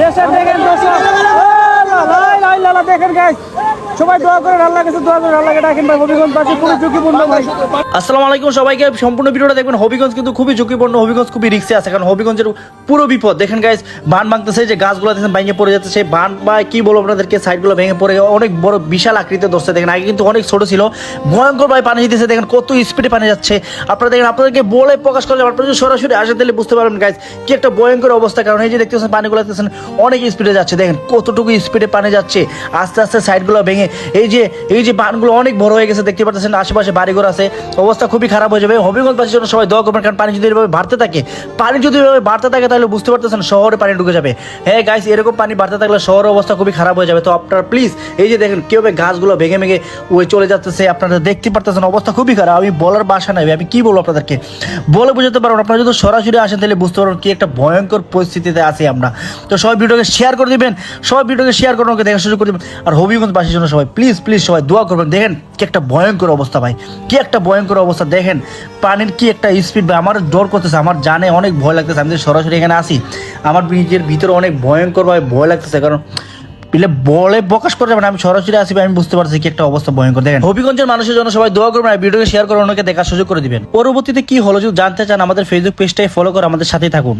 দেশের দেখেন দেখেন গাইস সবাই আসসালামু আলাইকুম সবাইকে, সম্পূর্ণ দেখবেন, হবিগঞ্জ কিন্তু খুবই ঝুঁকিপূর্ণ হবিগঞ্জের পুরো বিপদ। দেখেন বান ভাঙতেছে, যে গাছগুলো ভেঙে পড়ে বান কি বলব আপনাদেরকে সাইডগুলো ভেঙে পড়ে, অনেক বড় বিশাল দেখেন আগে কিন্তু অনেক ছোট ছিল পানি দেখেন কত স্পিডে পানি যাচ্ছে। আপনারা দেখেন, আপনাদেরকে বলে প্রকাশ করলে আপনারা সরাসরি তাহলে বুঝতে পারবেন কি একটা ভয়ঙ্কর অবস্থা। কারণ এই যে পানিগুলো অনেক স্পিডে যাচ্ছে। দেখেন কতটুকু স্পিডে পানি যাচ্ছে, আস্তে আস্তে সাইডগুলো ভেঙে এই যে এই যে বানগুলো অনেক বড় হয়ে গেছে, দেখতে পাচ্ছেন, আশেপাশে বাড়িঘর আছে, অবস্থা খুবই খারাপ হয়ে যাবে। হবিগঞ্জবাসীর জন্য সবাই দোয়া করবেন, কারণ পানি যদি এভাবে বাড়তে থাকে, পানি যদি এভাবে বাড়তে থাকে, তাহলে বুঝতে পারতেছেন শহরে পানি ঢুকে যাবে। হ্যাঁ গাইস এরকম পানি বাড়তে থাকলে শহরের অবস্থা খুবই খারাপ হয়ে যাবে। তো আপনারা প্লিজ এই যে দেখেন, কীভাবে গাছগুলো ভেঙে ভেঙে ওই চলে যাচ্ছে, আপনারা দেখতে পারতেছেন, অবস্থা খুবই খারাপ। আমি বলার বাসা নাই আমি কি বলব আপনাদেরকে? বলে বুঝাতে পারব আপনারা যদি সরাসরি আসেন, তাহলে বুঝতে পারবেন কি একটা ভয়ঙ্কর পরিস্থিতিতে আছি আমরা। তো সবাই ভিডিওকে শেয়ার করে দিবেন, সবাই ভিডিওকে শেয়ার করে দেখার সুযোগ করে দিবেন। আর হবিগঞ্জবাসীর জন্য সবাই প্লিজ প্লিজ সবাই দোয়া করবেন। দেখেন কি একটা ভয়ঙ্কর অবস্থা ভাই কি একটা ভয়ঙ্কর অবস্থা। দেখেন পানির কি একটা স্পিড ভাই আমার ডর করতেছে আমার জানে অনেক ভয় লাগতেছে আমি সরাসরি এখানে আসি আমার নিজের ভিতরে অনেক ভয়ঙ্কর ভাবে ভয় লাগতেছে কারণ পিলে বলে প্রকাশ করে যাবেন আমি সরাসরি আসি ভাই, আমি বুঝতে পারছি কি একটা অবস্থা ভয়ঙ্কর। দেখেন হবিগঞ্জের মানুষের জন্য সবাই দোয়া করবেন ভিডিওকে শেয়ার করে অন্যকে দেখার সুযোগ করে দিবেন। পরবর্তীতে কি হলো যদি জানতে চান আমাদের ফেসবুক পেজটাই ফলো করে আমাদের সাথেই থাকুন।